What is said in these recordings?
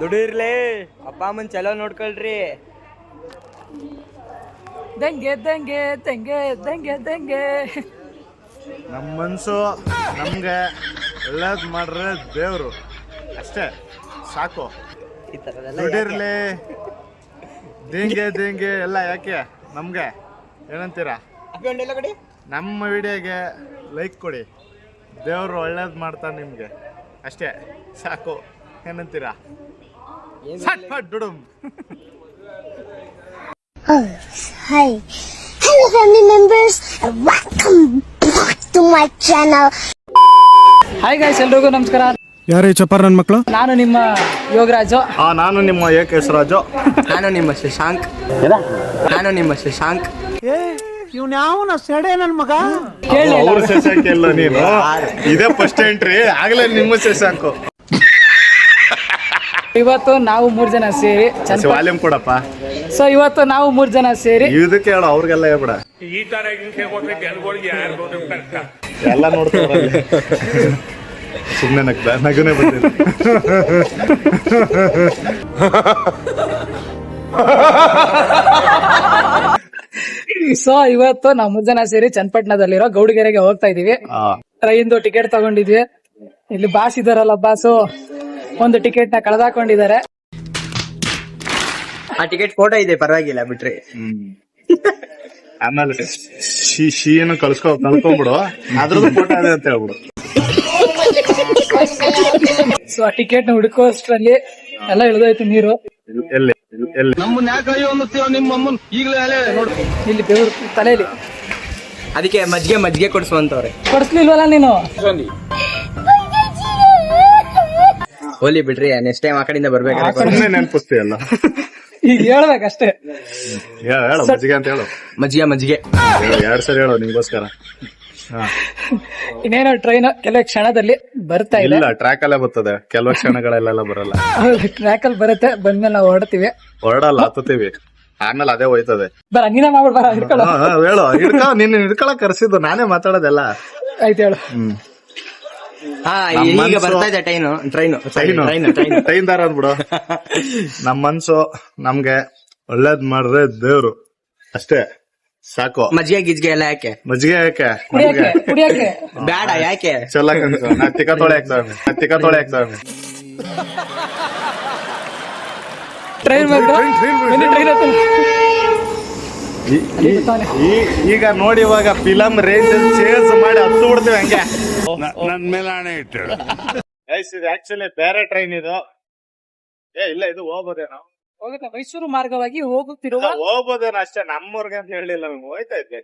ದುಡಿರ್ಲಿ ಅಪ್ಪ ಅಮ್ಮನ್ ಚಲೋ ನೋಡ್ಕೊಳ್ರಿ. ದಂಗೆ ದಂಗೆ ದಂಗೆ ದಂಗೆ ದಂಗೆ. ನಮ್ಮ ಮನಸ್ಸು ನಮಗೆ ಒಳ್ಳೇದು ಮಾಡ್ರೆ ದೇವರು. ಅಷ್ಟೇ ಸಾಕು. ಈ ಥರದೆಲ್ಲ ದುಡಿರ್ಲಿ ದೇಂಗೆ ದೇಂಗೆ ಎಲ್ಲ ಯಾಕೆ? ನಮಗೆ ಏನಂತೀರಾ? ಕಡೆ. ನಮ್ಮ ವಿಡಿಯೋಗೆ ಲೈಕ್ ಕೊಡಿ. ದೇವರು ಒಳ್ಳೇದು ಮಾಡ್ತಾನೆ ನಿಮಗೆ. ಅಷ್ಟೇ ಸಾಕು. ಏನಂತೀರಾ? Hi. Hello family members. And welcome back to my channel. Hi guys ಎಲ್ರಿಗೂ ನಮಸ್ಕಾರ. ಯಾರೇ ಚಪ್ಪರ್ ನನ್ನ ಮಕ್ಕಳು ನಾನು ನಿಮ್ಮ ಯೋಗರಾಜು. ಆ ನಾನು ನಿಮ್ಮ ಏಕ ಹೆಸರಾಜು ನಾನು ನಿಮ್ಮ ಶಶಾಂಕ್. ನಾನು ನಿಮ್ಮ ಶಶಾಂಕ್. ಕೇಳಿ ಅವ್ರ ಶಶಾಂಕ್ ಇಲ್ಲ ನೀನು? ಇದೇ ಫಸ್ಟ್ ಎಂಟ್ರಿ ಆಗ್ಲೇ ನಿಮ್ಮ ಶಶಾಂಕು. ಇವತ್ತು ನಾವು ಮೂರ್ ಜನ ಸೇರಿ ವಾಲ್ಯೂಮ್ ಕೊಡಪ್ಪ. ಸೊ ಇವತ್ತು ನಾವು ಮೂರ್ ಜನ ಸೇರಿ ಇದಕ್ಕೆ ಹೇಳು ಅವ್ರಿಗೆಲ್ಲ ಹೇಳ್ಬೇಡ. ಈ ತರ ಎಲ್ಲ ನೋಡ್ತಾರೆ ಸುಮ್ಮನೆ ನಗ್ದ ನಗುನೇ ಬಂದಿಲ್ಲ ಸೊ ಇವತ್ತು ನಾವು ಮೂರ್ ಜನ ಸೇರಿ ಚನ್ನಪಟ್ಟಣದಲ್ಲಿರೋ ಗೌಡಿಗೆರೆಗೆ ಹೋಗ್ತಾ ಇದೀವಿ. ಟ್ರೈನ್ ಟ್ರೈನ್ದು ಟಿಕೆಟ್ ತಗೊಂಡಿದ್ವಿ. ಇಲ್ಲಿ ಬಾಸ್ ಇದಾರಲ್ಲ ಬಾಸು. ಒಂದು ಟಿಕೆಟ್ನ ಕಳೆದಾಕೊಂಡಿದ್ದಾರೆ. ಆ ಟಿಕೆಟ್ ಫೋಟೋ ಇದೆ ಪರವಾಗಿಲ್ಲ ಬಿಟ್ರಿ. ಆಮೇಲೆ ಶಿ ಏನು ಕಳ್ಸ್ಕೊ ಕಳ್ಕೊಂಡ್ಬಿಡು ಅದ್ರದ್ದು ಫೋಟೋ ಇದೆ ಅಂತ ಹೇಳ್ಬಿಡು. ಸೊ ಆ ಟಿಕೆಟ್ನ ಹುಡುಕೋಷ್ಟ್ರಲ್ಲಿ ಎಲ್ಲ ಇಳಿದೋಯ್ತು ನೀರು. ಎಲ್ಲಿ ಎಲ್ಲಿ? ಇಲ್ಲಿ ಬೆವರು ತಲೆಯಲ್ಲಿ ಅದಕ್ಕೆ ಮಜ್ಜಿಗೆ ಮಜ್ಜಿಗೆ ಕೊಡಿಸುವಂತವ್ರೆ. ಕೊಡಿಸ್ಲಿಲ್ವಲ್ಲ ನೀನು? ಹೋಲಿ ಬಿಡ್ರಿ ನೆಕ್ಸ್ಟ್ ಟೈಮ್ ಆ ಕಡೆಯಿಂದ ಬರ್ಬೇಕಾದ್ರೆ ಸುಮ್ಮನೆ ನೆನಪಿಸ್ತೀಯಲ್ಲ. ಈಗ ಹೇಳ್ಬೇಕಷ್ಟೇ. ಹೇಳು ಹೇಳು ಮಜ್ಜಿಗೆ ಅಂತ ಹೇಳು. ಮಜ್ಜಿಗೆ ಮಜ್ಜಿಗೆ. ಎರಡು ಸರಿ ಹೇಳು ನಿಂಗೋಸ್ಕರ ಹಾ. ಇನ್ನೇನೋ ಟ್ರೈನ್ ಕೆಲವು ಕ್ಷಣದಲ್ಲಿ ಬರ್ತಾ ಇದೆ. ಇಲ್ಲ ಟ್ರ್ಯಾಕ್ ಅಲ್ಲೇ ಬರ್ತದೆ. ಕೆಲವು ಕ್ಷಣಗಳೆಲ್ಲ ಬರಲ್ಲ. ಟ್ರ್ಯಾಕ್ ಅಲ್ಲಿ ಬರುತ್ತೆ ಬಂದ್ಮೇಲೆ ನಾವು ಹೊರಡ್ತೀವಿ. ಹೊರಡಲ್ಲ ಹತ್ತುತ್ತೀವಿ. ಆಮೇಲೆ ಅದೇ ಹೋಯ್ತದೆ. ಬರ ನೀನೇ ಮಾಡ್ಬಿಡ್ ಬರ ಹಿಡ್ಕೊಳ್ಳೋ. ಹೇಳು ಹಿಡ್ಕೊ ನಿನ್ನ ಹಿಡ್ಕೊಳಕ್ ಕರ್ಸಿದ್ದು ನಾನೇ ಮಾತಾಡೋದೆಲ್ಲ. ಆಯ್ತು ಹೇಳು. ಹ್ಮ್. ಹಾ ಈಗ ಬರ್ತಾ ಇದೆ train train train. Train train. ದಾರ ಅಂದ್ಬಿಡು ನಮ್ ಮನ್ಸು ನಮ್ಗೆ ಒಳ್ಳೇದ್ ಮಾಡ್ರೆ ದೇವ್ರು. ಅಷ್ಟೇ ಸಾಕು. ಮಜ್ಜಿಗೆ ಗಿಜ್ಗೆ ಎಲ್ಲ ಯಾಕೆ? ಮಜ್ಜಿಗೆ ಯಾಕೆ? ಬೇಡ ಯಾಕೆ? ಚೆಲ್ಲ ತಿಕ್ಕ ತೊಳೆ ಹಾಕ್ತಾವೆ ನಾ ತಿಕ್ಕ ತೊಳೆ ಹಾಕ್ತಾವೆ ಟ್ರೈನ್ ಟ್ರೈನ್ ಈಗ ನೋಡಿ ಇವಾಗ ಫಿಲಂ ರೇಂಜ್ ಚೇಂಜ್ ಮಾಡಿ ಹತ್ತು ಬಿಡ್ತೀವಿ ಹಂಗೆ. ನನ್ ಮೇಲೆ ಹಣೆ ಇಟ್ಟು ಇದು ಆಕ್ಚುಲಿ ಬೇರೆ ಟ್ರೈನ್ ಇದು. ಏ ಇಲ್ಲ ಇದು ಹೋಗ್ಬೋದೇನೋ? ಹೋಗುತ್ತೆ ಮೈಸೂರು ಮಾರ್ಗವಾಗಿ ಹೋಗುತ್ತಿರುವ ಹೋಗ್ಬೋದೇನೋ ಅಷ್ಟೇ ನಮ್ಮೂರ್ಗೆ ಅಂತ ಹೇಳಿಲ್ಲ ನಮ್ಗೆ ಹೋಯ್ತಾ ಇದ್ದೆ.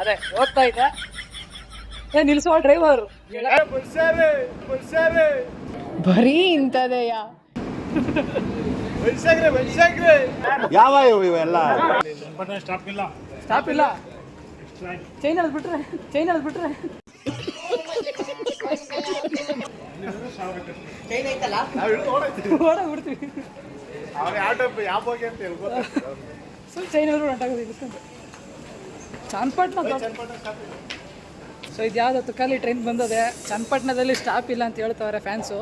ಅದೇ ಹೋಗ್ತಾ ಇದ್ದ. ಏ ನಿಲ್ಸುವ ಡ್ರೈವರ್ ಬರೀ ಇಂಥದೆಯಾ? ಯಾವ ಇವೆಲ್ಲ? ಸ್ಟಾಪ್ ಇಲ್ಲ. ಚೈನ್ ಅಲ್ಲಿ ಬಿಟ್ರೆ ಚೈನ್ ಅಲ್ಲಿ ಬಿಟ್ರೆ. ಓಡ ಬಿಡ್ತೀವಿ. ಅವ್ರು ಯಾವ ಟೈಪ್ ಯಾವ ಬಗ್ಗೆ ಅಂತ ಹೇಳ್ಬೋದು. ಸ್ವಲ್ಪ ಚೈನ್ ಅವರು ಹೊಂಟಾಗೋದು ಚನ್ನಪಟ್ಟಣ ಸೊ ಇದು ಯಾವ್ದು ಖಾಲಿ ಟ್ರೈನ್ ಬಂದದೆ ಚನ್ನಪಟ್ಟಣದಲ್ಲಿ ಸ್ಟಾಪ್ ಇಲ್ಲ ಅಂತ ಹೇಳ್ತಾವ್ರೆ ಫ್ಯಾನ್ಸು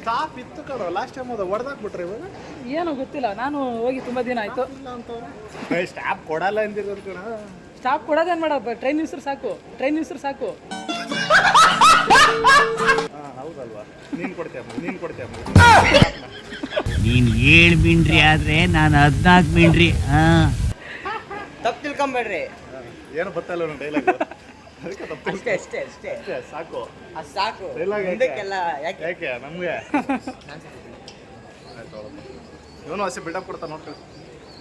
ಸ್ಟಾಪ್ ಇತ್ತು ಕಣೋ. ಲಾಸ್ಟ್ ಟೈಮ್ ಅದು ಹೊಡೆದಾಕ್ಬಿಟ್ರೆ ಇವಾಗ? ಏನೋ ಗೊತ್ತಿಲ್ಲ. ನಾನು ಹೋಗಿ ತುಂಬಾ ದಿನ ಆಯ್ತು. ಸ್ಟಾಪ್ ಕೊಡಲ್ಲ ಅಂದಿರೋದು ಕಣ. ಸ್ಟಾಪ್ ಕೊಡೋದೇನು ಮಾಡಪ್ಪ ಟ್ರೈನ್ ನಿಲ್ಸ್ರು ಸಾಕು. ಟ್ರೈನ್ ನಿಲ್ಸ್ರು ಸಾಕು. ಹೌದಲ್ವಾ? ನೀನ್ ಕೊಡ್ತೀಯ ನೀನ್ ಕೊಡ್ತೀಯ ನೀನ್ ಏಳ್ ಮಿಂಡ್ರಿ ಆದ್ರೆ ನಾನು ಹದ್ನಾಲ್ಕು ಮಿಂಡ್ರಿ. ಹಾ. ತಪ್ಪು ತಿಳ್ಕೊಂಬೇಡ್ರಿ. ಏನು ಗೊತ್ತಲ್ಲ ಒಂದು ಡೈಲಾಗ್ ಅಷ್ಟೇ ಅಷ್ಟೇ ಅಷ್ಟೇ. ಅಷ್ಟೇ, ಸಾಕು. ಅದ್ ಸಾಕು. Dialogue ಯಾಕೆ? ಮುಂದಕ್ಕೆಲ್ಲ ಯಾಕೆ? ಯಾಕೆ ನಮ್ಗೆ? ಇವನು ಹಸಿ ಬಿಲ್ಡಪ್ ಕೊಡ್ತಾ ನೋಡ್ಕೊಳ್ಳಿ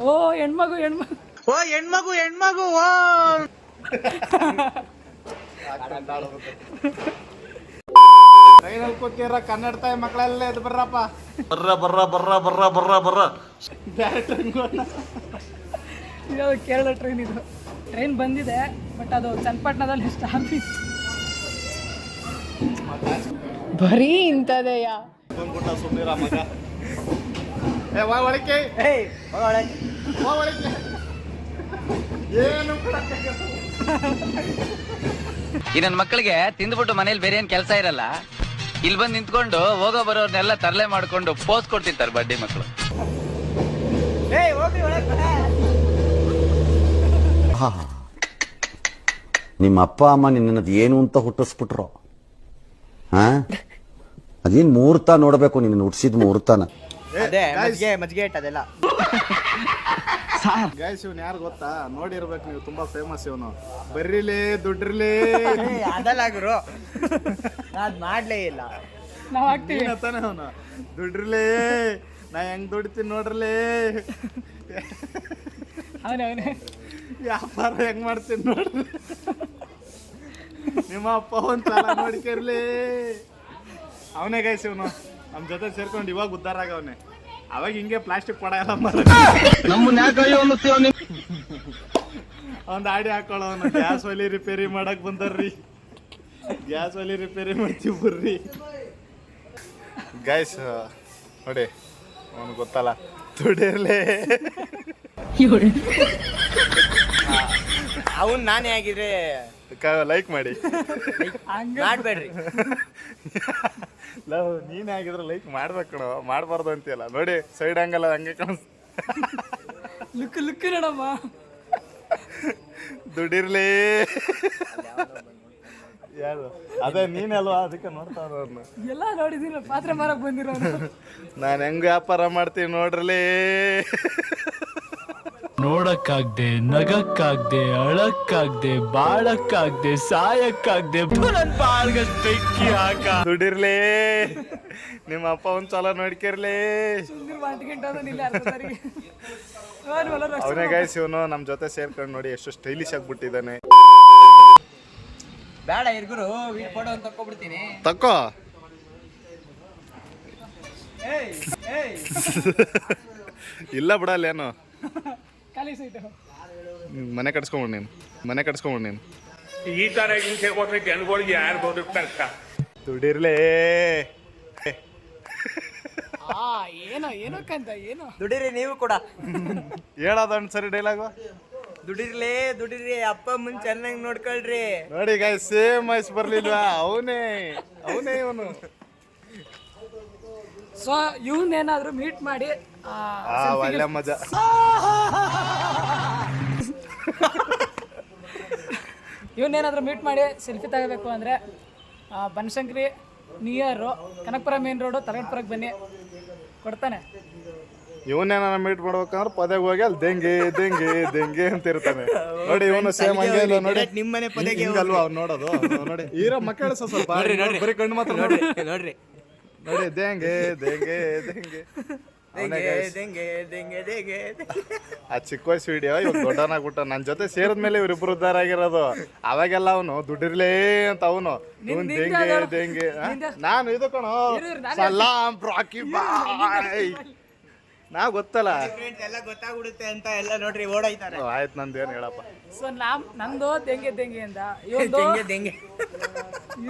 ಓ ಹೆಣ್ಮಗು ಹೆಣ್ಮಗು. ಓ ಹೆಣ್ಮಗು ಹೆಣ್ಮಗು ಓ. ಟ್ರೈನಲ್ಲಿ ಕೂತಿರ ಕನ್ನಡ ತಾಯಿ ಮಕ್ಕಳೆಲ್ಲ ಎದ್ದು ಬರ್ರಪ್ಪ. ಇದು ಕೇರಳ ಟ್ರೈನ್ ಇದು. ಟ್ರೈನ್ ಬಂದಿದೆ ಬಟ್ ಅದು ಚನ್ನಪಟ್ಟಣದಲ್ಲಿ ಸ್ಟಾಪ್ ಬರೀ ಇಂಥದೆಯಾ? ಈ ನನ್ನ ಮಕ್ಕಳಿಗೆ ತಿಂದ್ಬಿಟ್ಟು ಮನೇಲಿ ಬೇರೆ ಏನ್ ಕೆಲಸ ಇರಲ್ಲ. ಇಲ್ಲಿ ಬಂದು ನಿಂತ್ಕೊಂಡು ಹೋಗೋ ಬರೋರ್ನೆಲ್ಲ ತರಲೆ ಮಾಡ್ಕೊಂಡು ಪೋಸ್ ಕೊಡ್ತಿರ್ತಾರೆ ಬಡ್ಡಿ ಮಕ್ಕಳು ನಿಮ್ಮ ಅಪ್ಪ ಅಮ್ಮ ನಿನ್ನದು ಏನು ಅಂತ ಹುಟ್ಟಿಸ್ಬಿಟ್ರು. ಹಾ? ಅದೇನ್ ಮುಹೂರ್ತ ನೋಡ್ಬೇಕು ನಿನ್ನ ಹುಟ್ಟಿಸಿದ ಮುಹೂರ್ತನ ಅದೇ ಮಜ್ಜಿಗೆ ಮಜ್ಜಿಗೆ ಅದೆಲ್ಲ. ಗೈಸ್ ಇವ್ನು ಯಾರು ಗೊತ್ತಾ? ನೋಡಿರ್ಬೇಕು ನೀವು ತುಂಬಾ ಫೇಮಸ್ ಇವನು. ಬರ್ರಿಲೇ ದುಡ್ರಿಲೇ. ಅದೆಲ್ಲ ಗುರು. ಅದ್ ಮಾಡ್ಲೇ ಇಲ್ಲ. ನಾವು ಹಾಕ್ತೀವಿ. ತಾನೆ ಅವನು. ದುಡ್ರಿಲೇ ನಾ ಹೆಂಗ್ ದುಡಿತೀನಿ ನೋಡ್ರಲೇ. ಅವನೇ ಅವನೇ ವ್ಯಾಪಾರ ಹೆಂಗ್ ಮಾಡ್ತೀನಿ ನೋಡ್ರಿ ನಿಮ್ಮ ಅಪ್ಪ ಒಂದ್ ಸಲ ನೋಡ್ಕಿರ್ಲಿ. ಅವನೇ ಗೈಸ್ ಇವನು. ನಮ್ ಜೊತೆ ಸೇರ್ಕೊಂಡು ಇವಾಗ ಉದ್ದಾರ ಆಗ ಅವನೇ ಅವಾಗ ಹಿಂಗೆ ಪ್ಲಾಸ್ಟಿಕ್ ಪಡ ಎಲ್ಲ ಒಂದ್ ಆಡಿ ಹಾಕೊಳ್ಳೋನು ಗ್ಯಾಸ್ ಒಲಿ ರಿಪೇರಿ ಮಾಡಕ್ ಬಂದರ್ರಿ. ಗ್ಯಾಸ್ ಒಲಿ ರಿಪೇರಿ ಮಾಡ್ತೀವಿ ಬರ್ರಿ. ಗೈಸ್ ನೋಡಿ ಅವನು ಗೊತ್ತಲ್ಲ. ದುಡಿರ್ಲೇ ಅವನ್ ನಾನೇ ಆಗಿದ್ರೆ ಲೈಕ್ ಮಾಡಿ. ಮಾಡ್ಬೇಡ್ರಿ. ಲವ್ ನೀನೇ ಆಗಿದ್ರೆ ಲೈಕ್ ಮಾಡ್ಬೇಕು ಕಣೋ. ಮಾಡಬಾರ್ದು ಅಂತೀಯಲ್ಲ. ನೋಡಿ ಸೈಡ್ ಹಂಗಲ್ಲ ಹಂಗೆ ಕಾಣಿಸ್ ಲುಕ್ ಲುಕ್ ನೋಡಮ್ಮ. ದುಡಿರ್ಲಿ ಯಾರು? ಅದೇ ನೀನಲ್ವಾ ಅಲ್ವಾ? ಅದಕ್ಕೆ ನೋಡ್ತಾ ಅವ್ರನ್ನ ಎಲ್ಲ ನೋಡಿದೀನಿ ಪಾತ್ರೆ ಮಾರಕ್ ಬಂದಿರೋ ನಾನು ಹೆಂಗ್ ವ್ಯಾಪಾರ ಮಾಡ್ತೀನಿ ನೋಡ್ರಲಿ ನೋಡಕ್ಕಾಗ್ದೆ ನಗಕ್ಕಾಗ್ದೆ ಅಳಕ್ಕಾಗ್ದೆ ಬಾಳಕ್ಕಾಗ್ದೆ ಸಾಯಕ್ಕಾಗ್ದೆ ನನ್ ಹಾಕ. ದುಡಿರ್ಲಿ ನಿಮ್ಮ ಅಪ್ಪ ಒಂದ್ ಸಲ ನೋಡ್ಕಿರ್ಲಿ. ಅವನೇ ಗೈಸ್ ಇವನು ನಮ್ ಜೊತೆ ಸೇರ್ಕೊಂಡು ನೋಡಿ ಎಷ್ಟು ಸ್ಟೈಲಿಶ್ ಆಗ್ಬಿಟ್ಟಿದ್ದಾನೆ ಬೇಡ ಇರ್ಗುರು ವೀಡ್ ಫೋಟೋ ಅಂತ ತಕೊಬಿಡ್ತೀನಿ ತಕ್ಕೋ. ಇಲ್ಲ ಬಿಡಲ್ಲೇನು ಮನೆ ಕಟ್ಸ್ಕೊಂಡ್ ನೀನು ಮನೆ ಕಟ್ಸ್ಕೊಂಡ್ ನೀನು ಈ ತರ ಹಿಂಸೆ ಕೊಟ್ಟರೆ ಜನಗಳಿಗೆ ಯಾರು ಬದುಕ್ತಾರ ದುಡಿರ್ಲೇ. ಆ ಏನೋ ಏನಕ್ಕಂತ ಏನೋ. ದುಡಿರಿ ನೀವು ಕೂಡ. ಹೇಳೋದ ಸರಿ ಡೈಲಾಗು ದುಡಿರ್ಲೇ ದುಡಿರಿ ಅಪ್ಪ ಮುಂದ್ ಚೆನ್ನಾಗಿ ನೋಡ್ಕೊಳ್ರಿ. ನೋಡಿ ಗಾಯ್ ಸೇಮ್ ಮೈಸ್ ಬರ್ಲಿಲ್ವಾ? ಅವನೇ ಅವನೇ ಇವನು. ಸೊ ಇವನ್ನೇನಾದ್ರೂ ಮೀಟ್ ಮಾಡಿ ಆ, ಒಳ್ಳೆ ಮಜಾ. ಇವನ್ನೇನಾದ್ರೂ ಮೀಟ್ ಮಾಡಿ ಸೆಲ್ಫಿ ತಗೋಬೇಕು ಅಂದರೆ Banashankari near Kanakapura main road ತರಗಡ್ಪುರಕ್ಕೆ ಬನ್ನಿ. ಕೊಡ್ತಾನೆ. ಇವನ್ನೇನ ಮೀಟ್ ಮಾಡ್ಬೇಕಂದ್ರೆ ಪದೆಗೆ ಹೋಗಿ ಅಲ್ಲಿ ದೆಂಗೆ ದೆಂಗೆ ದೆಂಗೆ ಅಂತ ಇರ್ತಾನೆ ನೋಡಿ ಇವನು ಸೇಮ್ ಹಂಗೆ ಇಲ್ಲ ನೋಡಿ ನಿಮ್ಮನೆ ಪದೆಗೆ ಹಿಂಗಲ್ವಾ ಅವ್ನು ನೋಡೋದು? ನೋಡಿ. ಹೀರೋ ಮಕ್ಕಳು ಸ್ವಲ್ಪ ಬರೀ ಕಣ್ಣು ಮಾತ್ರ ನೋಡಿ ನೋಡ್ರಿ. ನೋಡಿ ದೇಂಗೆ ದೇಂಗೆ ದೇಂಗೆ. ಆ ಚಿಕ್ಕ ವಯಸ್ಸು ವಿಡಿಯೋ ಇವಾಗ ದೊಡ್ಡವನಾಗ್ಬಿಟ್ಟ. ನನ್ನ ಜೊತೆ ಸೇರಿದ ಮೇಲೆ ಇವ್ರಿಬ್ರು ಉದ್ದಾರ ಆಗಿರೋದು ಅವಾಗೆಲ್ಲ ಅವನು ದುಡ್ಡಿರ್ಲೇ ಅಂತ ಅವನು. ಇವನ್ ದೇಂಗೆ ದೇಂಗೆ. ನಾನು ಇದು ಕಣೋ. ಸಲಾಮ್ ನಾನೇ ಸಲಾಂ ರಾಕಿ ಬಾಯ್ ನಾ ಗೊತ್ತಲ್ಲ. ಎಲ್ಲ ಗೊತ್ತಾಗ್ಬಿಡುತ್ತೆ ಅಂತ ಎಲ್ಲ ನೋಡ್ರಿ ಓಡಾಯ್ತಾರೆ ಆಯ್ತು ನಂದೇನು ಹೇಳಪ್ಪ. ಸೊ ನಾ ನಂದು ತೆಂಗೆ ತೆಂಗೆ ಅಂತ ಇವೊಂದು ದೆಂಗೆ ದೆಂಗೆ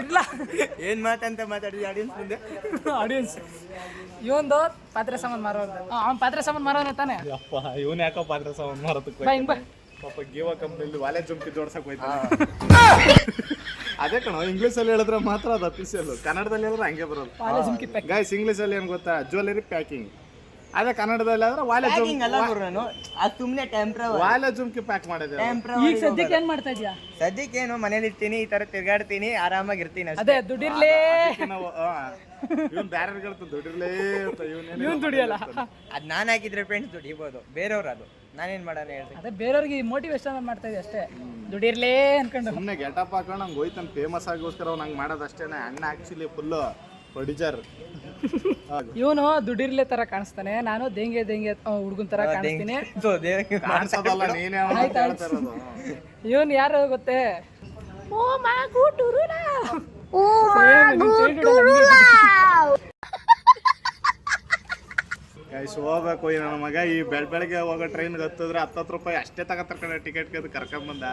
ಇರ್ಲ. ಏನ್ ಮಾತಂತ ಮಾತಾಡಿದ್ವಿ ಆಡಿಯನ್ಸ್ ಮುಂದೆ? ಆಡಿಯನ್ಸ್ ಇವಂದು ಪಾತ್ರೆ ಸಾಮಾನು ಮಾರೋದು ಅವ್ನು ಪಾತ್ರೆ ಸಾಮಾನು ಮಾರೋನ ತಾನೆ. ಅಪ್ಪ ಇವನ್ ಯಾಕೋ ಪಾತ್ರೆ ಸಾಮಾನು ಮಾರೋದಕ್ಕೆ ಬಾ ಹಿಂಗ್ ಬಾ. ಪಾಪ ಗೀವ ಕಂಪ್ನಿಲಿ ವಾಲೆ ಜುಮ್ಕಿ ಜೋಡ್ಸಕ್ ಹೋಯ್ತಾ ಅದೇ ಕಣ ಇಂಗ್ಲೀಷ್ ಅಲ್ಲಿ ಹೇಳಿದ್ರೆ ಮಾತ್ರ ಅದು ಅಫಿಷಿಯಲ್ ಕನ್ನಡದಲ್ಲಿ ಹೇಳಿದ್ರೆ ಹಂಗೆ ಬರೋದು. ಗಾಯ್ಸ್ ಜುಮ್ಕಿ ಪ್ಯಾಕ್ ಗೈಸ್ ಇಂಗ್ಲೀಷ್ ಅಲ್ಲಿ ಏನ್ ಗೊತ್ತಾ? ಜ್ಯುವೆಲರಿ ಪ್ಯಾಕಿಂಗ್ ಅದೇ ಕನ್ನಡದಲ್ಲಿ ಆದ್ರೆ ವಾಲೆ ಸುಮ್ನೆ Packing ಅಲ್ಲ ಗುರು ನಾನು ಅದು ಸುಮ್ಮನೆ ಟೆಂಪ್ರವರ್ ವಾಲೆ ಜುಮ್ಕಿ ಪ್ಯಾಕ್ ಮಾಡಿದೆ ಈಗ ಸದ್ಯಕ್ಕೆ ಏನ್ ಮಾಡ್ತಾ ಇದ್ಯಾ ಸದ್ಯಕ್ಕೆ ಏನು ಮನೇಲಿ ಇರ್ತೀನಿ ಈ ತರ ತಿರ್ಗಾಡ್ತೀನಿ ಆರಾಮಾಗಿ ಇರ್ತೀನಿ ಅಷ್ಟೇ. ಅದೇ ದುಡಿರ್ಲೇ ನಾವು ಇವನ್ ಬ್ಯಾರೆ ದುಡಿರ್ಲೇ ಅಂತ ಇವನ್ ಇವನ್ ದುಡಿಯಲ್ಲ. ಅದ್ ನಾನ್ ಹಾಕಿದ್ರೆ ಫ್ರೆಂಡ್ಸ್ ದುಡಿಬೋದು ಬೇರೆಯವ್ರು ಅದು. ನಾನೇನ್ ಮಾಡಲ್ಲ ಹೇಳ್ತೀನಿ. ಅದೇ ಬೇರೆಯವ್ರಿಗೆ ಮೋಟಿವೇಶನ್ ಮಾಡ್ತಾ ಇದೆ ಅಷ್ಟೇ. ದುಡಿರ್ಲೇ ಅನ್ಕೊಂಡು. ಸುಮ್ನೆ ಗೆಟಪ್ ಹಾಕೊಂಡು ನಂಗೆ ಹೋಯ್ತಾನೆ ಫೇಮಸ್ ಆಗೋಸ್ಕರ ಅವ್ನು ಹಂಗೆ ಮಾಡೋದಷ್ಟೇನೆ ಅಣ್ಣ ಆಕ್ಚುಲಿ ಫುಲ್ಲು ಪ್ರೊಡ್ಯೂಸರ್ ಇವನು ದುಡ್ಡಿರ್ಲೆ ತರ ಕಾಣಿಸ್ತಾನೆ. ನಾನು ದೇಂಗೆ ದೇಂಗೆ ಹುಡುಗನ್ ತರ ಕಾಣಿಸ್ತೀನಿ. ಇವನ್ ಯಾರು ಗೊತ್ತೇ? ಓ ಮಾಗು ಗೈಸ್ ಹೋಗ್ಬೇಕು ಈ ನನ್ನ ಮಗ ಈ ಬೆಳ್ ಬೆಳಗ್ಗೆ ಹೋಗೋ ಟ್ರೈನ್ ಹತ್ತಿದ್ರೆ ಹತ್ತತ್ತು ರೂಪಾಯಿ ಅಷ್ಟೇ ತಗೋತಾರ ಕಡೆ ಟಿಕೆಟ್ ಕದ್ದು ಕರ್ಕೊಂಬಂದ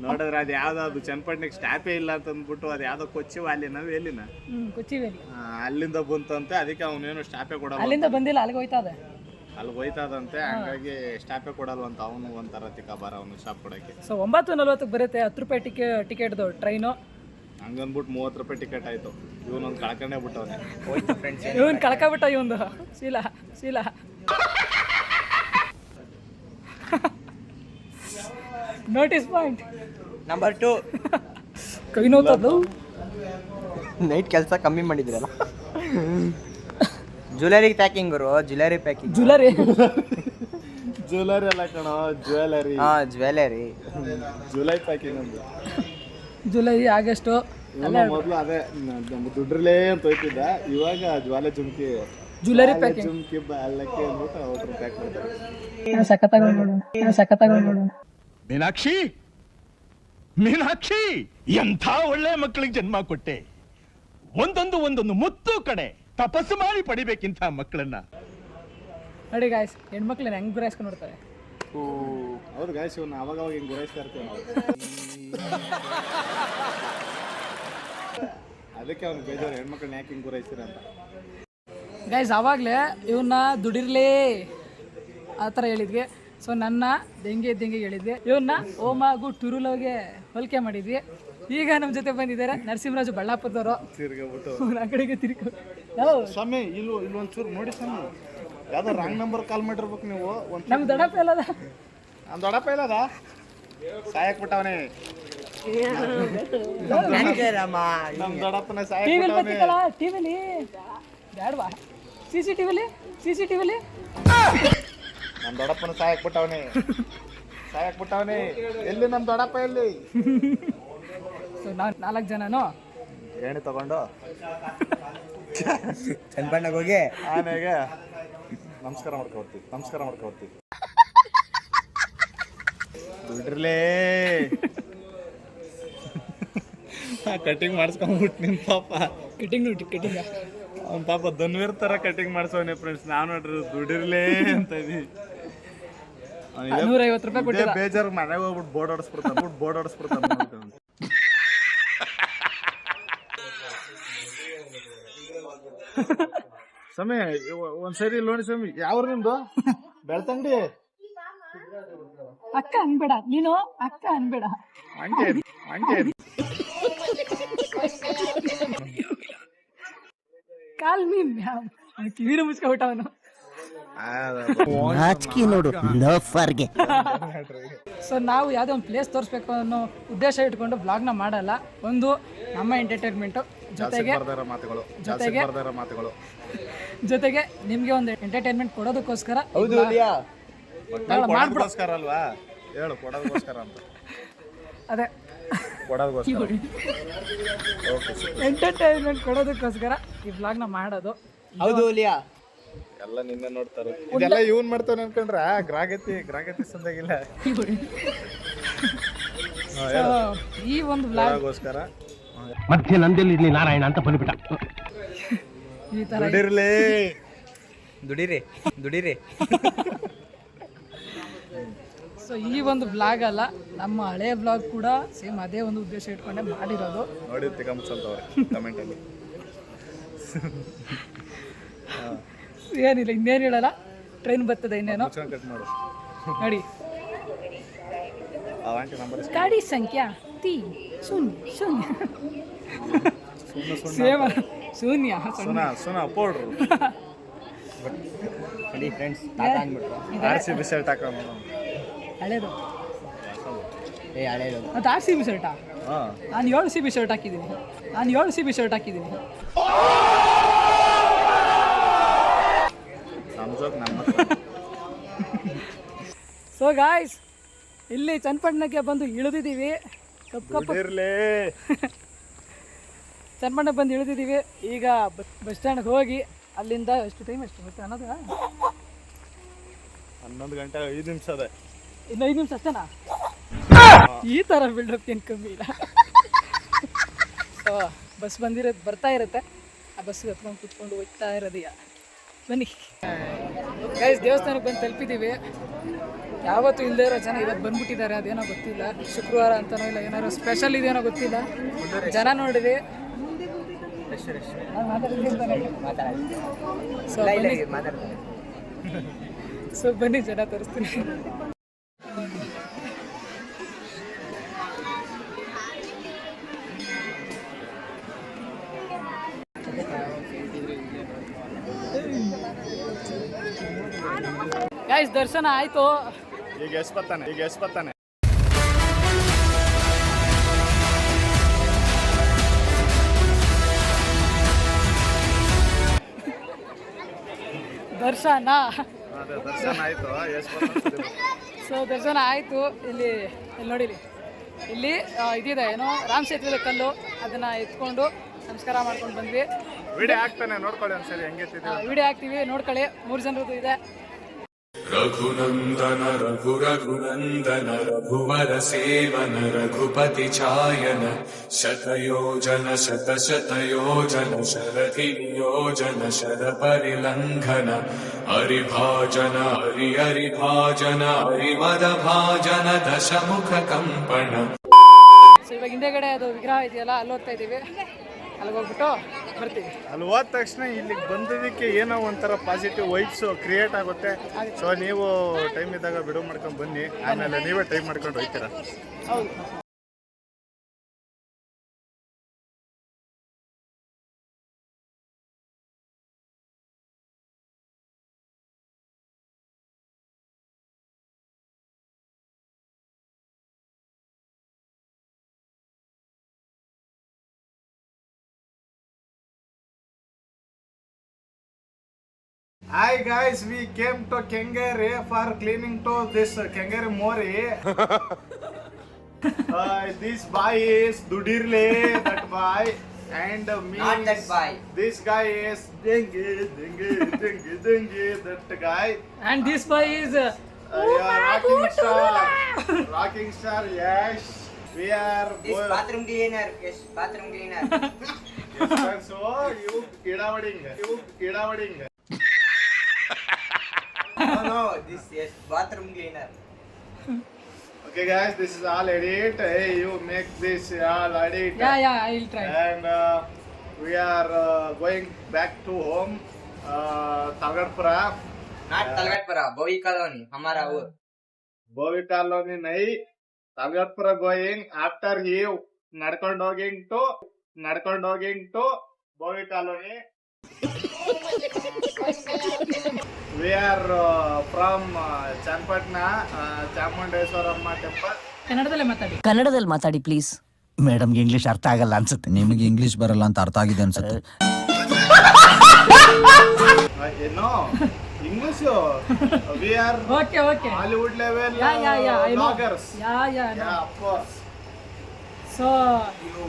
ನೋಡಿದ್ರೆ ಅದು ಯಾವ್ದು ಅದು ಚನ್ನಪಟ್ಟಣಕ್ಕೆ ಸ್ಟಾಪೇ ಇಲ್ಲ ಅಂತ ಅಂದ್ಬಿಟ್ಟು ಅದು ಯಾವ್ದೋ ಕೊಚ್ಚಿ ವ್ಯಾಲಿನ ವೇಲಿನ ಎಲ್ಲಿನ? ಹ್ಮ್ ಆ, ಅಲ್ಲಿಂದ ಬಂತಂತೆ ಅದಕ್ಕೆ ಅವನೇನು ಸ್ಟಾಪೇ ಕೊಡಲ್ಲ ಅಲ್ಲಿಂದ ಬಂದಿಲ್ಲ ಅಲ್ಲಿಗೆ ಹೋಯ್ತಾ ಅಲ್ಲಿ ಹೋಯ್ತದಂತೆ ಹಂಗಾಗಿ ಸ್ಟಾಪೇ ಕೊಡಲ್ವಂತ ಅವನು ಒಂಥರ ತಿಕ್ಕ ಬಾರ ಅವನು ಸ್ಟಾಪ್ ಕೊಡಕ್ಕೆ. ಸೊ ಒಂಬತ್ತು ನಲ್ವತ್ತಕ್ಕೆ ಬರುತ್ತೆ ಹತ್ತು ರೂಪಾಯಿ ಟಿಕೆ ಟಿಕೆಟ್ದು ಟ್ರೈನು ಹಂಗಂದ್ಬಿಟ್ಟು ಮೂವತ್ತು ರೂಪಾಯಿ ಟಿಕೆಟ್ ಆಯ್ತು. ಇವನೊಂದು ಕಳ್ಕೊಂಡೇ ಬಿಟ್ಟವನೆ. ಹೋಯ್ತು ಫ್ರೆಂಡ್ಸ್ ಇವನ್ ಕಳ್ಕೊಬಿಟ್ಟ ಇವನು Sheela Sheela. Notice point number two ಕೈ ನೋತದ್ದು ನೈಟ್ ಕೆಲಸ ಕಮ್ಮಿ ಮಾಡಿದ್ರಲ್ಲ. ಜ್ಯುವೆಲರಿ ಪ್ಯಾಕಿಂಗ್ ಗುರು ಜ್ಯುವೆಲರಿ ಪ್ಯಾಕಿಂಗ್ ಜ್ಯುವೆಲರಿ ಜ್ಯುವೆಲರಿ ಅಲ್ಲ ಕಣೋ ಜ್ಯುವೆಲರಿ ಹಾ ಜ್ಯುವೆಲರಿ ಜುಲೈ ಪ್ಯಾಕಿಂಗ್ ಒಂದು. ಜುಲೈ ಆಗಸ್ಟು ಮೊದಲು ಅದೇ ನಮ್ಮ ದುಡ್ರಲ್ಲೇ ಅಂತ ಹೋಯ್ತಿದ್ದ. ಇವಾಗ ಜ್ವಾಲೆ ಜುಮ್ಕಿ ಜ್ಯುವೆಲರಿ ಪ್ಯಾಕಿಂಗ್ ಜುಮ್ಕಿ ಬಾಲಕ್ಕೆ ಅಂತ ಅವ್ರು ಪ್ಯಾಕ್ ಮಾಡ್ತಾರೆ. ಸಖತ್ತಾಗಿ ನೋಡು ಸಖತ್ತಾಗಿ ನೋಡು. ಮೀನಾಕ್ಷಿ! ಮೀನಾಕ್ಷಿ! ಎಂಥ ಒಳ್ಳೆ ಮಕ್ಕಳಿಗೆ ಜನ್ಮ ಕೊಟ್ಟೆ. ಒಂದೊಂದು ಒಂದೊಂದು ಮುತ್ತು ಕಡೆ ತಪಸ್ಸು ಮಾಡಿ ಪಡಿಬೇಕಿಂತ ಮಕ್ಕಳನ್ನ. ನೋಡಿ ಗಾಯ್ಸ್ ಹೆಣ್ಮಕ್ಳನ್ನ ಹೆಂಗ್ ಗುರಾಯಿಸ್ಕೊಂಡು ನೋಡ್ತಾರೆ? ಹೌದು ಗಾಯ್ಸ್ ಇವನ್ನ ಅವಾಗ ಅವಾಗ ಹಿಂಗೆ ಗುರಾಯಿಸ್ತಾ ಇರ್ತೀವಿ ನಾವು. ಅದಕ್ಕೆ ಅವ್ನು ಬೇಜಾರು ಹೆಣ್ಮಕ್ಳನ್ನ ಯಾಕೆ ಹಿಂಗೆ ಗುರಾಯಿಸ್ತೀರ ಅಂತ. ಗೈಸ್ ಆವಾಗಲೇ ಇವನ್ನ ದುಡಿರ್ಲೇ ಆ ಥರ ಹೇಳಿದ್ವಿ ಸೊ ನನ್ನ ದೆಂಗೆ ದೆಂಗೆ ಹೇಳಿದ್ವಿ ಇವನ್ನ ಹಾಗೂ ಟುರುಲೋಗೆ ಹೋಲಿಕೆ ಮಾಡಿದ್ವಿ. ಈಗ ನಮ್ಮ ಜೊತೆ ಬಂದಿದ್ದಾರೆ ನರಸಿಂಹರಾಜು ಬಳ್ಳಾಪುರದವರು. ಆ ಕಡೆಗೆ ತಿರ್ಕೊ ಸ್ವಾಮಿ ಇಲ್ವ ಇಲ್ಲೊಂಚೂರು ನೋಡಿ ಸ್ವಾಮಿ. ಯಾವ್ದೋ ರಾಂಗ್ ನಂಬರ್ ಕಾಲ್ ಮಾಡಿರ್ಬೇಕು ನೀವು. ಒಂದು ನಮ್ಮ ದೊಡ್ಡಪ್ಪ ಎಲ್ಲದ ನಮ್ಮ ದೊಡ್ಡಪ್ಪ ಇಲ್ಲದ? ಸಾಯಕ್ ಬಿಟ್ಟವನೇ ನಮ್ಮ ದೊಡ್ಡಪ್ಪನ ಸಾಯಕ್ ಟಿವಿಲಿ ಬರ್ತಿತ್ತಲ್ಲ ಟಿವಿಲಿ ಬ್ಯಾಡ್ವಾ? ಸಿ ಸಿ ಟಿವಿಲಿ ಸಿ ಸಿ ಟಿವಿಲಿ ನಮ್ಮ ದೊಡ್ಡಪ್ಪನ ಸಾಯಕ್ ಬಿಟ್ಟವನೆ. ಸಾಯಕ್ ಬಿಟ್ಟವನೆ. ಎಲ್ಲಿ ನಮ್ಮ ದೊಡ್ಡಪ್ಪ ಎಲ್ಲಿ? ಸೊ ನಾವು ನಾಲ್ಕು ಜನನು? ಏಣಿ ತಗೊಂಡು. ಚನ್ಪಣ್ಣಗೆ ಹೋಗಿ. ಆನೆಗೆ ನಮಸ್ಕಾರ ಮಾಡ್ಕೊಡ್ತೀವಿ ನಮಸ್ಕಾರ ಮಾಡ್ಕೊಡ್ತೀವಿ ಬಿಡ್ರಲೇ ಕಟಿಂಗ್ ಮಾಡಿಸ್ಕೊಂಬಿಟ್ಟು ನಿಮ್ಮ ಪಾಪ. ಕಟಿಂಗ್ ನೋಡಿ ಕಟಿಂಗ್ ಅವ್ನ ಪಾಪ ದನ್ವೀರ್ ತರ ಕಟಿಂಗ್ ಮಾಡಿಸೋನೆ ಫ್ರೆಂಡ್ಸ್ ನಾನು ನೋಡ್ರಿ ದುಡಿರ್ಲೇ ಅಂತ ಇದೀವಿ ಅವ್ನಿಗೆ ನೂರೈವತ್ತು ರೂಪಾಯಿ ಇದೇ ಕೊಟ್ಟಿಲ್ಲ ಬೇಜಾರು ಮನೆಗೆ ಹೋಗ್ಬಿಟ್ಟು ಬೋರ್ಡ್ ಹೊಡಿಸ್ಬಿಡ್ತಾನೆ ಬೋರ್ಡ್ ಹೊಡಿಸ್ಬಿಡ್ತಾನೆ ಸಮಯ ಒಂದ್ಸರಿ ಇಲ್ಲಿ ನೋಡಿ ಸ್ವಾಮಿ ಯಾವ ನಿಮ್ದು ಬೆಳ್ತಂಗಡಿ ಅಕ್ಕ ಅನ್ಬೇಡ ನೀನು ಅಕ್ಕ ಅನ್ಬೇಡ ಹಂಗೆ ಹಂಗೆ ಕಾಲ್ ಮೀನ್ ಕಿವಿನ ಮುಚ್ಕೊಬಿಟ್ಟ ಅವನು ನಾಚಿಕೆ ನೋಡು ಲೋಫರ್ಗೆ. ಸೊ ನಾವು ಯಾವುದೋ ಒಂದು ಪ್ಲೇಸ್ ತೋರಿಸ್ಬೇಕು ಅನ್ನೋ ಉದ್ದೇಶ ಇಟ್ಕೊಂಡು ಬ್ಲಾಗ್ನ ಮಾಡಲ್ಲ. ಒಂದು ನಮ್ಮ ಎಂಟರ್ಟೈನ್ಮೆಂಟು ಜೊತೆಗೆ ಮಾತುಗಳು ಜೊತೆಗೆ ಮಾತುಗಳು. ಜೊತೆಗೆ ನಿಮಗೆ ಒಂದು ಎಂಟರ್ಟೈನ್ಮೆಂಟ್ ಕೊಡೋದಕ್ಕೋಸ್ಕರ ಹೌದು ಲಿಯಾ. ಅಲ್ವಾ? ಹೇಳು ಕೊಡೋದಕ್ಕೋಸ್ಕರ ಅಂತ. ಅದೇ. ಕೊಡೋದಕ್ಕೋಸ್ಕರ. ಎಂಟರ್ಟೈನ್ಮೆಂಟ್ ಕೊಡೋದಕ್ಕೋಸ್ಕರ ಈ ಬ್ಲಾಗ್ನ ಮಾಡೋದು. ಹೌದು ಲಿಯಾ. ಎಲ್ಲ ನಿನ್ನೆ ನೋಡ್ತಾರೆ ಇದೆಲ್ಲ ಇವನ್ ಮಾಡ್ತಾನೆ ಅನ್ಕೊಂಡ್ರ ಗ್ರಾಗತಿ ಗ್ರಾಗತಿ ಸಂದಾಗಿಲ್ಲ. ಈ ಒಂದು ಬ್ಲಾಗ್ ಕೊಡೋದಕ್ಕೋಸ್ಕರ ಮಧ್ಯೆ ನಂದೆಲ್ಲಿ ನಾರಾಯಣ ಅಂತ ಬಂದ್ಬಿಟ್ಟ. ಈ ತರ ದುಡಿರ್ಲಿ. ದುಡಿರಿ ದುಡಿರಿ. ಸೊ ಈ ಒಂದು ಬ್ಲಾಗ್ ಅಲ್ಲ ನಮ್ಮ ಹಳೆ ಬ್ಲಾಗ್ ಕೂಡ ಸೇಮ್ ಅದೇ ಒಂದು ಉದ್ದೇಶ ಇಟ್ಕೊಂಡೆ ಮಾಡಿರೋದು. ನೋಡಿ ತಿಗಮ್ಸಲ್ತವ್ರೆ ಕಮೆಂಟ್ ಅಲ್ಲಿ. ಏನಿಲ್ಲ ಇನ್ನೇನು ಹೇಳಲ್ಲ. ಟ್ರೈನ್ ಬರ್ತದೆ ಇನ್ನೇನು. ನೋಡಿ. ಗಾಡಿ ಸಂಖ್ಯಾ ತಿ ಶೂನ್ಯ ಶೂನ್ಯ. ಸೇವ ಶೂನ್ಯ. ಸುನ ಸುನ ಪೌಡ್ರು ನೋಡಿ ಫ್ರೆಂಡ್ಸ್ ತಾತ ಅಂದ್ಬಿಟ್ರು. ಆರ್ ಸಿ ಬಿ ಹಾಕೋಣ ಹಳೇದು. ಏ ಹಳೇದು. ಅದು ಆರ್ ಸಿ ಬಿ ಶರ್ಟಾ ಹಾಂ. ನಾನು ಏಳು ಸಿ ಬಿ ಶರ್ಟ್ ಹಾಕಿದ್ದೀನಿ. ನಾನು ಏಳು ಸಿ ಬಿ ಶರ್ಟ್ ಹಾಕಿದ್ದೀನಿ ನಮ್ಮ ಜೋಕ್ ನಮ್ಮ ಸೊ ಗಾಯ್ಸ್ ಇಲ್ಲಿ ಚನ್ನಪಟ್ಟಣಕ್ಕೆ ಬಂದು ಇಳಿದಿದ್ದೀವಿ. ಕಪ್ ಕಪ್ ಇರಲಿ ಚನ್ನಪಟ್ಟಣ ಬಂದು ಇಳಿದಿದ್ದೀವಿ. ಈಗ ಬಸ್ ಸ್ಟ್ಯಾಂಡ್ಗೆ ಹೋಗಿ ಅಲ್ಲಿಂದ ಎಷ್ಟು ಟೈಮ್ ಎಷ್ಟು ಗೊತ್ತಾ ಅನ್ನೋದು ಹನ್ನೊಂದು ಗಂಟೆ ಐದು ನಿಮಿಷ ಅದೇ. ಇನ್ನು ಐದು ನಿಮಿಷ ಅಷ್ಟೇನಾ? ಈ ಥರ ಬಿಲ್ಡಪ್ ಏನು ಕಮ್ಮಿ ಇಲ್ಲ. ಸೊ ಬಸ್ ಬಂದಿರೋದು ಬರ್ತಾ ಇರುತ್ತೆ. ಆ ಬಸ್ಗೆ ಹತ್ಕೊಂಡು ಕುತ್ಕೊಂಡು ಹೋಗ್ತಾ ಇರೋದೀಯ? ಬನ್ನಿ. ಗೈಸ್ ದೇವಸ್ಥಾನಕ್ಕೆ ಬಂದು ತಲುಪಿದ್ದೀವಿ. ಯಾವತ್ತೂ ಇಲ್ಲದೆ ಇರೋ ಜನ ಇವತ್ತು ಬಂದ್ಬಿಟ್ಟಿದ್ದಾರೆ ಅದೇನೋ ಗೊತ್ತಿಲ್ಲ. ಶುಕ್ರವಾರ ಅಂತನೋ ಇಲ್ಲ ಏನಾದ್ರು ಸ್ಪೆಷಲ್ ಇದೇನೋ ಗೊತ್ತಿಲ್ಲ. ಜನ ನೋಡಿರಿ. ಸೊ ಬನ್ನಿ ಜನ ತೋರಿಸ್ತೀನಿ. ದರ್ಶನ ಆಯ್ತು. ಈಗ ಎಸ್ ಬರ್ತಾನೆ ಈಗ ಎಸ್ ಬರ್ತಾನೆ ದರ್ಶನ. ಅದೇ ದರ್ಶನ ಆಯ್ತು ಬರ್ತಾನೆ ಸೊ ದರ್ಶನ ಆಯಿತು. ಇಲ್ಲಿ ಇಲ್ಲಿ ನೋಡಿರಿ. ಇಲ್ಲಿ ಆ, ಇದಿದೆ ಏನು ರಾಮ್ ಸೇತುವೆ ಕಲ್ಲು. ಅದನ್ನು ಎತ್ಕೊಂಡು ನಮಸ್ಕಾರ ಮಾಡ್ಕೊಂಡು ಬಂದ್ವಿ. ವಿಡಿಯೋ ಹಾಕ್ತಾನೆ ನೋಡ್ಕೊಳ್ಳಿ ಒಂದ್ಸರಿ ಹೆಂಗೆ ವಿಡಿಯೋ ಹಾಕ್ತೀವಿ ನೋಡ್ಕೊಳ್ಳಿ. ಮೂರು ಜನರದ್ದು ಇದೆ. ರಘುನಂದನ ರಘು ರಘುನಂದನ ರಘುವರ ಸೇವನ ರಘುಪತಿ ಛಾಯನ ಶತಯೋಜನ ಶತ ಶತಯೋಜನ ಶರಥಿ ನಿಯೋಜನ ಶರ ಪರಿಲಂಘನ ಹರಿಭಾಜನ ಹರಿ ಹರಿಭಾಜನ ಹರಿಮದ ಭಾಜನ ದಶಮುಖ ಕಂಪಣ ಸೊ ಇವಾಗ ಹಿಂದೆಗಡೆ ಅದು ವಿಗ್ರಹ ಇದೆಯಲ್ಲ ಅಲ್ಲಿ ಹೋಗ್ತಾ ಇದ್ದೀವಿ. ಅಲ್ಲಿಗೆ ಹೋಗ್ಬಿಟ್ಟು ಬರ್ತೀವಿ. ಅಲ್ಲಿ ಹೋದ ತಕ್ಷಣ ಇಲ್ಲಿಗೆ ಬಂದಿದ್ದಕ್ಕೆ ಏನೋ ಒಂಥರ ಪಾಸಿಟಿವ್ ವೈಬ್ಸ್ ಕ್ರಿಯೇಟ್ ಆಗುತ್ತೆ. ಸೊ ನೀವು ಟೈಮ್ ಇದ್ದಾಗ ಬಿಡುವು ಮಾಡ್ಕೊಂಡು ಬನ್ನಿ. ಆಮೇಲೆ ನೀವೇ ಟೈಮ್ ಮಾಡ್ಕೊಂಡು ಹೋಗ್ತೀರಾ? ಹೌದು. Hi guys, we came to Kengere for cleaning to this Kengere Mori. uh, this boy is Dudirle, that boy. And me, Not that boy. this guy is Dengue, Dengue, Dengue, Dengue, that guy. And this boy is uh, Uh, yeah, rocking star, rocking star, yes. We are This both- bathroom cleaner, yes, bathroom cleaner. yes, sir. so you kidawading, you kidawading. no, no. This yes, bathroom cleaner. Okay guys, this is all edit. Hey, you make this all edit. Yeah yeah I will try And uh, we are uh, going back to home, uh, Tagarpura. Not Talgatpura, Bowie colony. हमारा वो. Bovi colony nahi. Tagarpura going after he ನಡ್ಕೊಂಡು ಹೋಗಿಂಗ್ to ನಡ್ಕೊಂಡು ಹೋಗಿಂಗ್ to Bhovi colony we are from Channapatna Chamundeshwaramma temple ಕನ್ನಡದಲ್ಲೇ ಮಾತಾಡಿ. ಕನ್ನಡದಲ್ಲಿ ಮಾತಾಡಿ please ಮೇಡಮ್ಗೆ English ಅರ್ಥ ಆಗಲ್ಲ ಅನ್ಸುತ್ತೆ. ನಿಮಗೆ ಇಂಗ್ಲಿಷ್ ಬರಲ್ಲ ಅಂತ ಅರ್ಥ ಆಗಿದೆ ಅನ್ಸುತ್ತೆ. ಏನೋ? English we are okay okay Hollywood level yeah yeah yeah I know bloggers yeah yeah yeah of course so you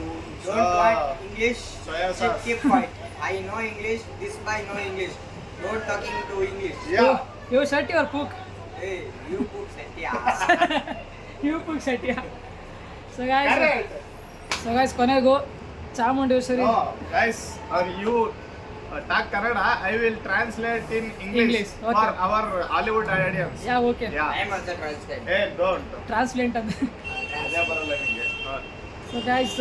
don't like English so yeah sir keep quiet. I know English. This boy know English. Don't talking to English. Yeah. You, you or cook Hey, you cook Satya. you cook Satya. So guys, guys so guys, ಕೊನೆಗೂ Chamundeshwari No, guys, are you uh, talk Kannada. I will translate in English, English, for our Hollywood audience. Yeah okay Yeah. I am also translate. Hey, don't. Translate ಅಂತ ಅದೇ ಬರಲ್ಲ ನಿಂಗೆ. Uh, so guys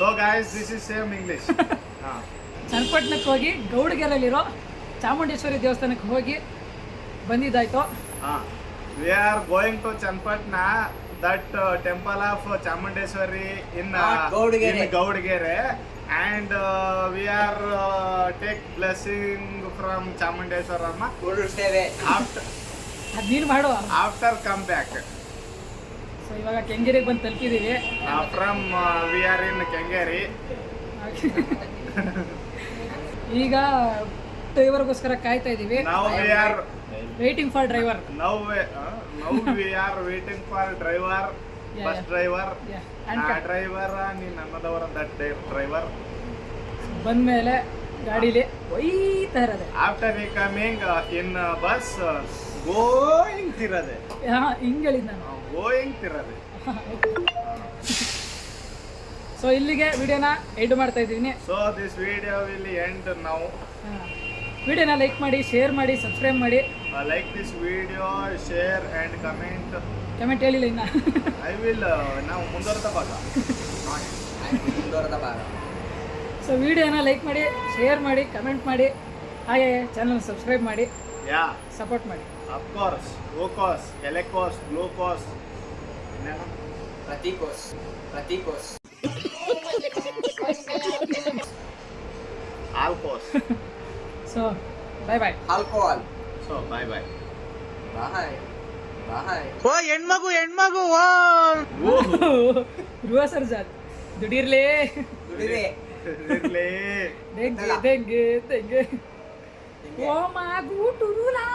So guys, this is same English. ಹಾ. ಚನ್ನಪಟ್ಟಣಕ್ಕೆ ಹೋಗಿ ಗೌಡಗೆರೆಯಲ್ಲಿರೋ ಚಾಮುಂಡೇಶ್ವರಿ ದೇವಸ್ಥಾನಕ್ಕೆ ಹೋಗಿ ಬಂದಿದ್ದಾಯ್ತು we We are going to Chanpatna, that of temple of Chamundeshwari in uh, we are in blessing and uh, we are uh, take blessing from Chamundeshwarama ಕೂಡಿಸ್ತೇವೆ after ಅದು ನೀನು ಮಾಡು after come back so ಇವಾಗ ಕೆಂಗೇರಿಗೆ ಬಂದು ತಲುಪಿದ್ದೀವಿ Uh, from uh, we are in Kengeri. ಈಗ ಡ್ರೈವರ್ಗೋಸ್ಕರ ಕಾಯ್ತಾ ಇದ್ದೀವಿ ನಾವು are waiting for driver now now we are we for driver bus driver driver ನೀನ್ ನನ್ನದವರ ದಟ್ ಡ್ರೈವರ್ ಬಂದ್ಮೇಲೆ ಗಾಡಿಲಿ ಒಯ್ತಾ ಇರೋದೆ ಆಫ್ಟರ್ ಈ ಕಮಿಂಗ್ ಇನ್ ಬಸ್ ಗೋಯಿಂಗ್ ತಿರದೆ. ಹಾ ಹಿಂಗೆ ಹೇಳಿದ್ ನಾನು. ಗೋಯಿಂಗ್ ತಿರದೆ. ಸೊ ಇಲ್ಲಿಗೆ ವಿಡಿಯೋನ ಎಂಡ್ ಮಾಡ್ತಾ ಇದ್ದೀನಿ. So this video will end now ವಿಡಿಯೋನ ಲೈಕ್ ಮಾಡಿ ಶೇರ್ ಮಾಡಿ ಸಬ್ಸ್ಕ್ರೈಬ್ ಮಾಡಿ. Like this video share and comment comment ಹೇಳಿಲ್ಲ ಇನ್ನ. ಐ ವಿಲ್ ನಾವು ಮುಂದುವರೆದ ಭಾಗ. ಮುಂದುವರೆದ ಭಾಗ. ಸೊ ವಿಡಿಯೋನ ಲೈಕ್ ಮಾಡಿ ಶೇರ್ ಮಾಡಿ ಕಮೆಂಟ್ ಮಾಡಿ. ಹಾಗೆ ಚಾನಲ್ ಸಬ್ಸ್ಕ್ರೈಬ್ ಮಾಡಿ. ಯಾ ಸಪೋರ್ಟ್ ಮಾಡಿ. ಅಫ್ಕೋರ್ಸ್ ಗ್ಲೂಕೋಸ್ ಎಲೆಕೋಸ್ ಗ್ಲೂಕೋಸ್ ಪ್ರತಿಕೋಸ್ ಪ್ರತೀಕೋಸ್ ಪ್ರತೀಕೋಸ್ ಆಲ್ಕೋಸ್ so bye bye alcohol so bye bye bye bye Dhruva ಸರ್ಜಾದ್ ದುಡೀರ್ಲೇ ದುಡಿರೆ ಇರ್ಲಿ ದೆಂಗೆ ದೆಂಗೆ ದೆಂಗೆ ಓ ಮಾಗು ಟುರುಲಾ